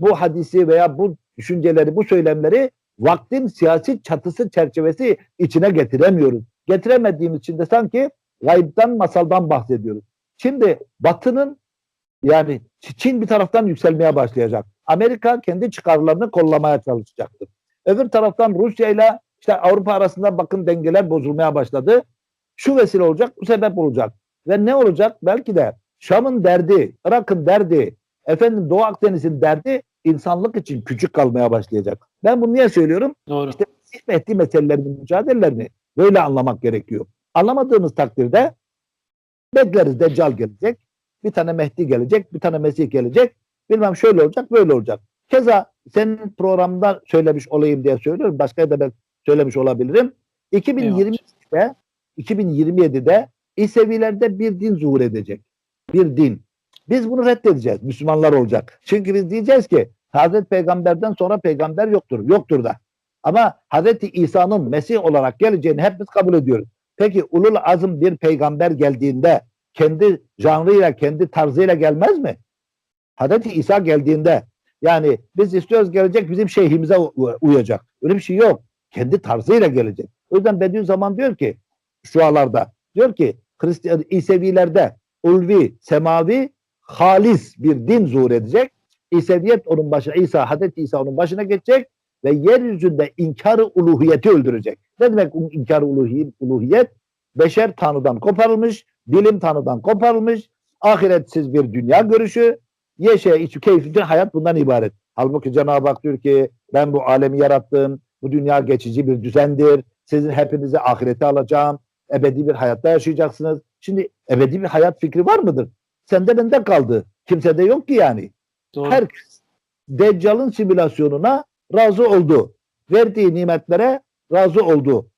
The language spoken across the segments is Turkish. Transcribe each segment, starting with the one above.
bu hadisi veya bu düşünceleri, bu söylemleri vaktin siyasi çatısı çerçevesi içine getiremiyoruz. Getiremediğimiz için de sanki gaybden, masaldan bahsediyoruz. Şimdi Batı'nın yani Çin bir taraftan yükselmeye başlayacak. Amerika kendi çıkarlarını kollamaya çalışacaktır. Öbür taraftan Rusya ile işte Avrupa arasında bakın dengeler bozulmaya başladı. Şu vesile olacak, bu sebep olacak. Ve ne olacak? Belki de Şam'ın derdi, Irak'ın derdi, efendim Doğu Akdeniz'in derdi insanlık için küçük kalmaya başlayacak. Ben bunu niye söylüyorum? Doğru. İşte Mesih Mehdi meselelerini, mücadelelerini böyle anlamak gerekiyor. Anlamadığımız takdirde bekleriz Deccal gelecek, bir tane Mehdi gelecek, bir tane Mesih gelecek, bilmem şöyle olacak, böyle olacak. Keza senin programda söylemiş olayım diye söylüyorum. Başka da ben söylemiş olabilirim. 2020'de 2027'de İsevilerde bir din zuhur edecek. Bir din. Biz bunu reddedeceğiz. Müslümanlar olacak. Çünkü biz diyeceğiz ki Hazreti Peygamber'den sonra peygamber yoktur. Yoktur da. Ama Hazreti İsa'nın Mesih olarak geleceğini hepimiz kabul ediyoruz. Peki ulul azım bir peygamber geldiğinde kendi janrıyla, kendi tarzıyla gelmez mi? Hazreti İsa geldiğinde yani biz istiyoruz gelecek bizim şeyhimize uyacak. Öyle bir şey yok. Kendi tarzıyla gelecek. O yüzden Bediüzzaman diyor ki şualarda diyor ki Hristiyan İsevilerde ulvi, semavi, halis bir din zuhur edecek. İseviyet onun başına, İsa, Hazreti İsa onun başına geçecek ve yeryüzünde inkarı uluhiyeti öldürecek. Ne demek bu inkarı uluhi- uluhiyet? Beşer Tanrı'dan koparılmış, bilim Tanrı'dan koparılmış, ahiretsiz bir dünya görüşü, yeşe, içi, keyifli hayat bundan ibaret. Halbuki Cenab-ı Hak diyor ki ben bu alemi yarattım, bu dünya geçici bir düzendir, sizin hepinizi ahirete alacağım, ebedi bir hayatta yaşayacaksınız. Şimdi ebedi bir hayat fikri var mıdır? Sende bende kaldı. Kimsede yok ki yani. Doğru. Herkes Deccal'ın simülasyonuna razı oldu. Verdiği nimetlere razı oldu.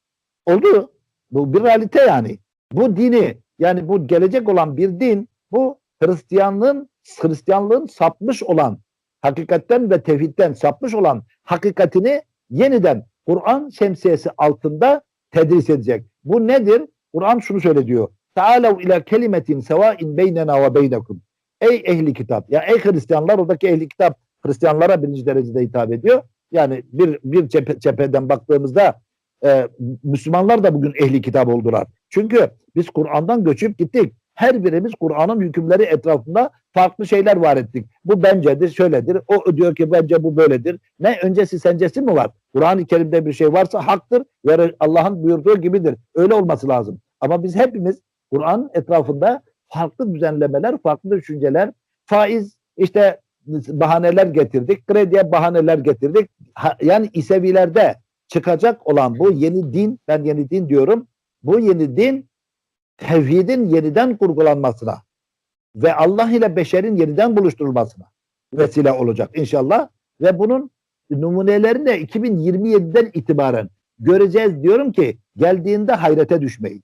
Oldu. Bu bir realite yani. Bu dini yani bu gelecek olan bir din bu Hristiyanlığın Hristiyanlığın sapmış olan hakikatten ve tevhidden sapmış olan hakikatini yeniden Kur'an şemsiyesi altında tedris edecek. Bu nedir? Kur'an şunu söyle diyor. Ta'alev ila kelimetin sevain beynena ve beynekum. Ey ehli kitap. Ya ey Hristiyanlar oradaki ehli kitap Hristiyanlara birinci derecede hitap ediyor. Yani bir bir cephe, cepheden baktığımızda e, Müslümanlar da bugün ehli kitap oldular. Çünkü biz Kur'an'dan göçüp gittik. Her birimiz Kur'an'ın hükümleri etrafında farklı şeyler var ettik. Bu bencedir, şöyledir. O diyor ki bence bu böyledir. Ne öncesi sencesi mi var? Kur'an-ı Kerim'de bir şey varsa haktır ve Allah'ın buyurduğu gibidir. Öyle olması lazım. Ama biz hepimiz Kur'an etrafında farklı düzenlemeler, farklı düşünceler, faiz, işte bahaneler getirdik, krediye bahaneler getirdik. Yani İsevilerde çıkacak olan bu yeni din, ben yeni din diyorum, bu yeni din tevhidin yeniden kurgulanmasına ve Allah ile beşerin yeniden buluşturulmasına vesile olacak inşallah. Ve bunun numunelerini de 2027'den itibaren göreceğiz diyorum ki geldiğinde hayrete düşmeyin.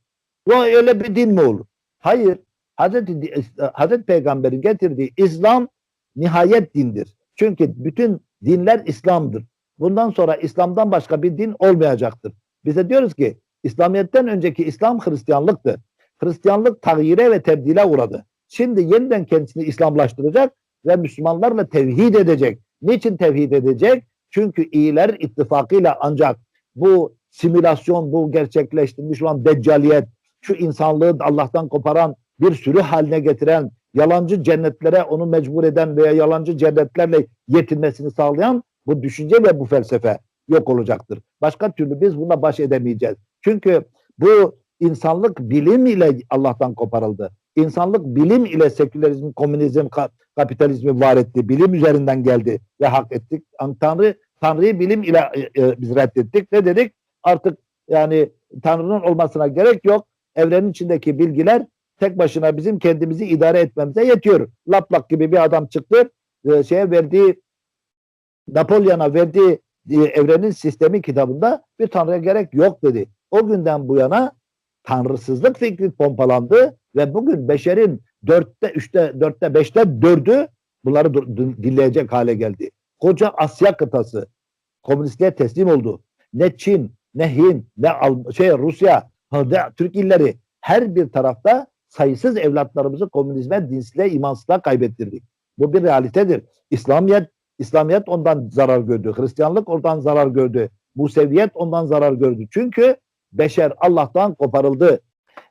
Ya öyle bir din mi olur? Hayır. Hazreti, Hazreti Peygamber'in getirdiği İslam nihayet dindir. Çünkü bütün dinler İslam'dır. Bundan sonra İslam'dan başka bir din olmayacaktır. Bize diyoruz ki İslamiyet'ten önceki İslam Hristiyanlıktı. Hristiyanlık tağyire ve tebdile uğradı. Şimdi yeniden kendisini İslamlaştıracak ve Müslümanlarla tevhid edecek. Niçin tevhid edecek? Çünkü iyiler ittifakıyla ancak bu simülasyon, bu gerçekleştirilmiş olan deccaliyet, şu insanlığı Allah'tan koparan, bir sürü haline getiren, yalancı cennetlere onu mecbur eden veya yalancı cennetlerle yetinmesini sağlayan bu düşünce ve bu felsefe yok olacaktır. Başka türlü biz buna baş edemeyeceğiz. Çünkü bu insanlık bilim ile Allah'tan koparıldı. İnsanlık bilim ile sekülerizm, komünizm, ka- kapitalizmi var etti. Bilim üzerinden geldi ve hak ettik. Tanrı Tanrı'yı bilim ile e, e, biz reddettik. Ne dedik? Artık yani Tanrı'nın olmasına gerek yok. Evrenin içindeki bilgiler tek başına bizim kendimizi idare etmemize yetiyor. Laplak gibi bir adam çıktı. E, şeye verdiği Napolyon'a verdiği e, evrenin sistemi kitabında bir tanrıya gerek yok dedi. O günden bu yana tanrısızlık fikri pompalandı ve bugün beşerin dörtte, üçte, dörtte, beşte dördü bunları dinleyecek hale geldi. Koca Asya kıtası komünistliğe teslim oldu. Ne Çin, ne Hint, ne Al- şey Rusya, Türk illeri her bir tarafta sayısız evlatlarımızı komünizme, dinsizliğe, imansızlığa kaybettirdik. Bu bir realitedir. İslamiyet İslamiyet ondan zarar gördü. Hristiyanlık ondan zarar gördü. Museviyet ondan zarar gördü. Çünkü beşer Allah'tan koparıldı.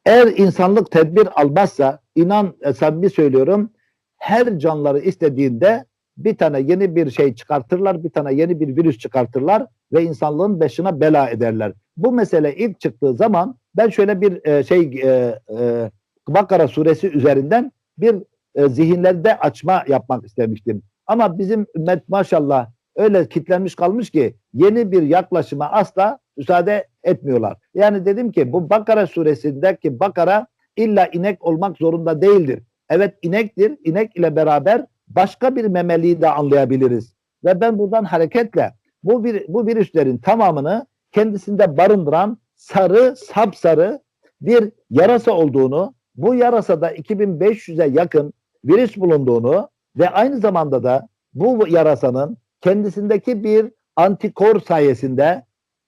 Eğer insanlık tedbir almazsa inan e, samimi söylüyorum her canları istediğinde bir tane yeni bir şey çıkartırlar, bir tane yeni bir virüs çıkartırlar ve insanlığın başına bela ederler. Bu mesele ilk çıktığı zaman ben şöyle bir e, şey e, e, Bakara suresi üzerinden bir e, zihinlerde açma yapmak istemiştim. Ama bizim ümmet maşallah öyle kitlenmiş kalmış ki yeni bir yaklaşıma asla müsaade etmiyorlar. Yani dedim ki bu Bakara suresindeki Bakara illa inek olmak zorunda değildir. Evet inektir. İnek ile beraber başka bir memeliği de anlayabiliriz. Ve ben buradan hareketle bu bir, bu virüslerin tamamını kendisinde barındıran sarı, sapsarı bir yarasa olduğunu, bu yarasada 2500'e yakın virüs bulunduğunu ve aynı zamanda da bu yarasanın kendisindeki bir antikor sayesinde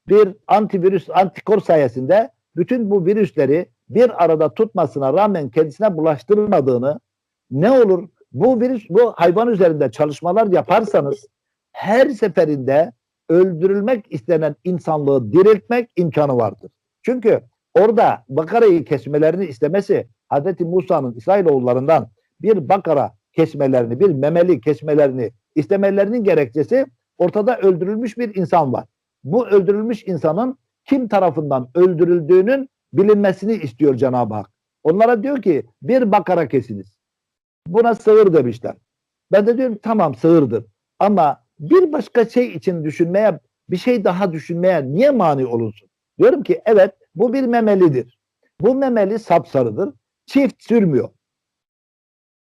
bir antivirüs antikor sayesinde bütün bu virüsleri bir arada tutmasına rağmen kendisine bulaştırmadığını ne olur bu virüs bu hayvan üzerinde çalışmalar yaparsanız her seferinde öldürülmek istenen insanlığı diriltmek imkanı vardır. Çünkü orada bakarayı kesmelerini istemesi Hz. Musa'nın İsrailoğullarından bir bakara kesmelerini, bir memeli kesmelerini istemelerinin gerekçesi ortada öldürülmüş bir insan var. Bu öldürülmüş insanın kim tarafından öldürüldüğünün bilinmesini istiyor Cenab-ı Hak. Onlara diyor ki bir bakara kesiniz. Buna sığır demişler. Ben de diyorum tamam sığırdır. Ama bir başka şey için düşünmeye, bir şey daha düşünmeye niye mani olunsun? Diyorum ki evet bu bir memelidir. Bu memeli sapsarıdır. Çift sürmüyor.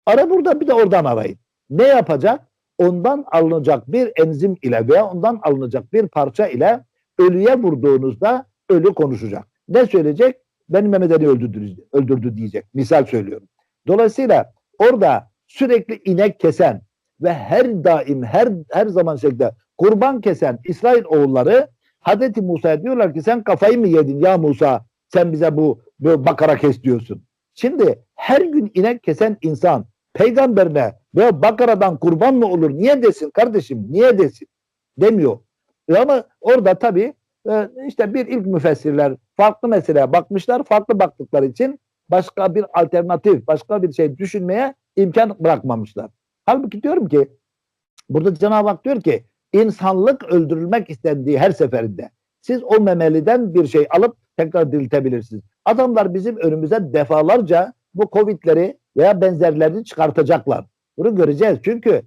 Ara burada bir de oradan arayın. Ne yapacak? Ondan alınacak bir enzim ile veya ondan alınacak bir parça ile ölüye vurduğunuzda ölü konuşacak. Ne söyleyecek? Benim Mehmet Ali öldürdü, öldürdü diyecek. Misal söylüyorum. Dolayısıyla orada sürekli inek kesen ve her daim her her zaman şekilde kurban kesen İsrail oğulları Hazreti Musa'ya diyorlar ki sen kafayı mı yedin ya Musa sen bize bu, bu bakara kes diyorsun. Şimdi her gün inek kesen insan peygamberine ve bakaradan kurban mı olur niye desin kardeşim niye desin demiyor. E ama orada tabii e, işte bir ilk müfessirler farklı meseleye bakmışlar. Farklı baktıkları için başka bir alternatif, başka bir şey düşünmeye imkan bırakmamışlar. Halbuki diyorum ki burada Cenab-ı Hak diyor ki insanlık öldürülmek istendiği her seferinde siz o memeliden bir şey alıp tekrar diriltebilirsiniz. Adamlar bizim önümüze defalarca bu Covid'leri veya benzerlerini çıkartacaklar. Bunu göreceğiz. Çünkü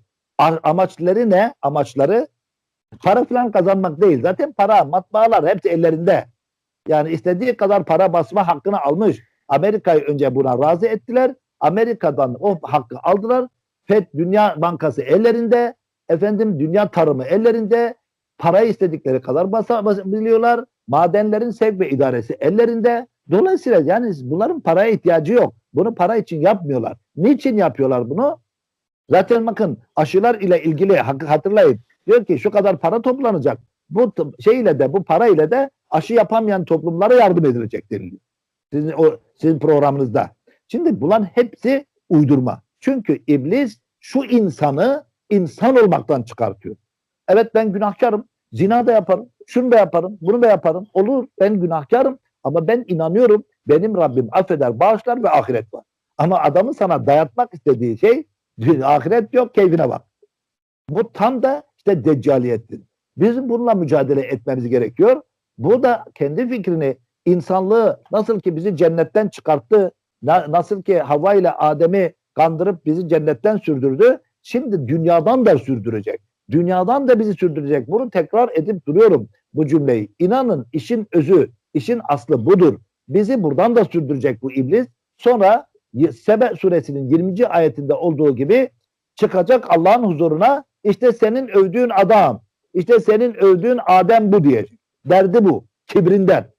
amaçları ne? Amaçları para falan kazanmak değil. Zaten para, matbaalar hepsi ellerinde. Yani istediği kadar para basma hakkını almış. Amerika'yı önce buna razı ettiler. Amerika'dan o hakkı aldılar. FED Dünya Bankası ellerinde. Efendim dünya tarımı ellerinde. Parayı istedikleri kadar basabiliyorlar. Madenlerin sevk ve idaresi ellerinde. Dolayısıyla yani bunların paraya ihtiyacı yok. Bunu para için yapmıyorlar. Niçin yapıyorlar bunu? Zaten bakın aşılar ile ilgili hatırlayın. Diyor ki şu kadar para toplanacak. Bu şey ile de bu para ile de aşı yapamayan toplumlara yardım edilecek deniliyor. Sizin o sizin programınızda. Şimdi bunların hepsi uydurma. Çünkü iblis şu insanı insan olmaktan çıkartıyor. Evet ben günahkarım. Zina da yaparım. Şunu da yaparım. Bunu da yaparım. Olur ben günahkarım. Ama ben inanıyorum. Benim Rabbim affeder, bağışlar ve ahiret var. Ama adamın sana dayatmak istediği şey ahiret yok, keyfine bak. Bu tam da işte deccaliyettir. Bizim bununla mücadele etmemiz gerekiyor. Bu da kendi fikrini insanlığı nasıl ki bizi cennetten çıkarttı, nasıl ki Havva ile Adem'i kandırıp bizi cennetten sürdürdü, şimdi dünyadan da sürdürecek. Dünyadan da bizi sürdürecek. Bunu tekrar edip duruyorum bu cümleyi. İnanın işin özü, işin aslı budur. Bizi buradan da sürdürecek bu iblis. Sonra Sebe suresinin 20. ayetinde olduğu gibi çıkacak Allah'ın huzuruna işte senin övdüğün adam, işte senin övdüğün Adem bu diyecek. Derdi bu. Kibrinden.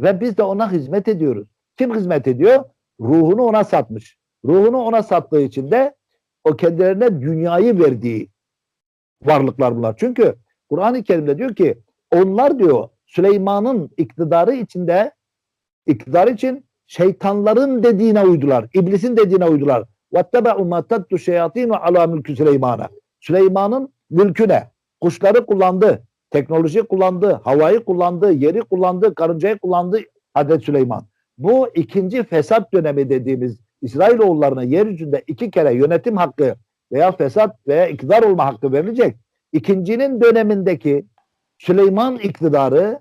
Ve biz de ona hizmet ediyoruz. Kim hizmet ediyor? Ruhunu ona satmış. Ruhunu ona sattığı için de o kendilerine dünyayı verdiği varlıklar bunlar. Çünkü Kur'an-ı Kerim'de diyor ki onlar diyor Süleyman'ın iktidarı içinde iktidar için şeytanların dediğine uydular. iblisin dediğine uydular. وَاتَّبَعُ مَا تَتُّ شَيَاطِينُ عَلَى مُلْكü Süleyman'a. Süleyman'ın mülküne. Kuşları kullandı, teknoloji kullandı, havayı kullandı, yeri kullandı, karıncayı kullandı Hazreti Süleyman. Bu ikinci fesat dönemi dediğimiz İsrailoğullarına yeryüzünde iki kere yönetim hakkı veya fesat veya iktidar olma hakkı verilecek. İkincinin dönemindeki Süleyman iktidarı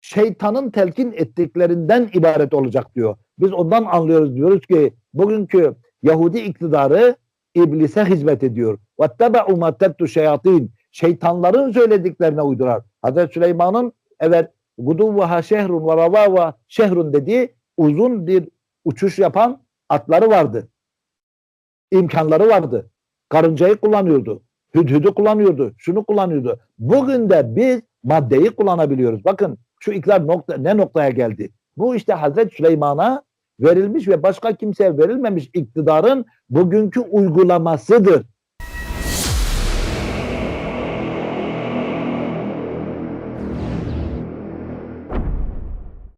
şeytanın telkin ettiklerinden ibaret olacak diyor. Biz ondan anlıyoruz diyoruz ki bugünkü Yahudi iktidarı iblise hizmet ediyor. وَاتَّبَعُوا مَا تَتُّ şeyatin Şeytanların söylediklerine uydurar. Hazreti Süleyman'ın evet guduvaha şehrun ve ravava şehrun dediği uzun bir uçuş yapan atları vardı. İmkanları vardı. Karıncayı kullanıyordu. Hüdhüdü kullanıyordu. Şunu kullanıyordu. Bugün de biz maddeyi kullanabiliyoruz. Bakın şu iktidar nokta, ne noktaya geldi? Bu işte Hazreti Süleyman'a verilmiş ve başka kimseye verilmemiş iktidarın bugünkü uygulamasıdır.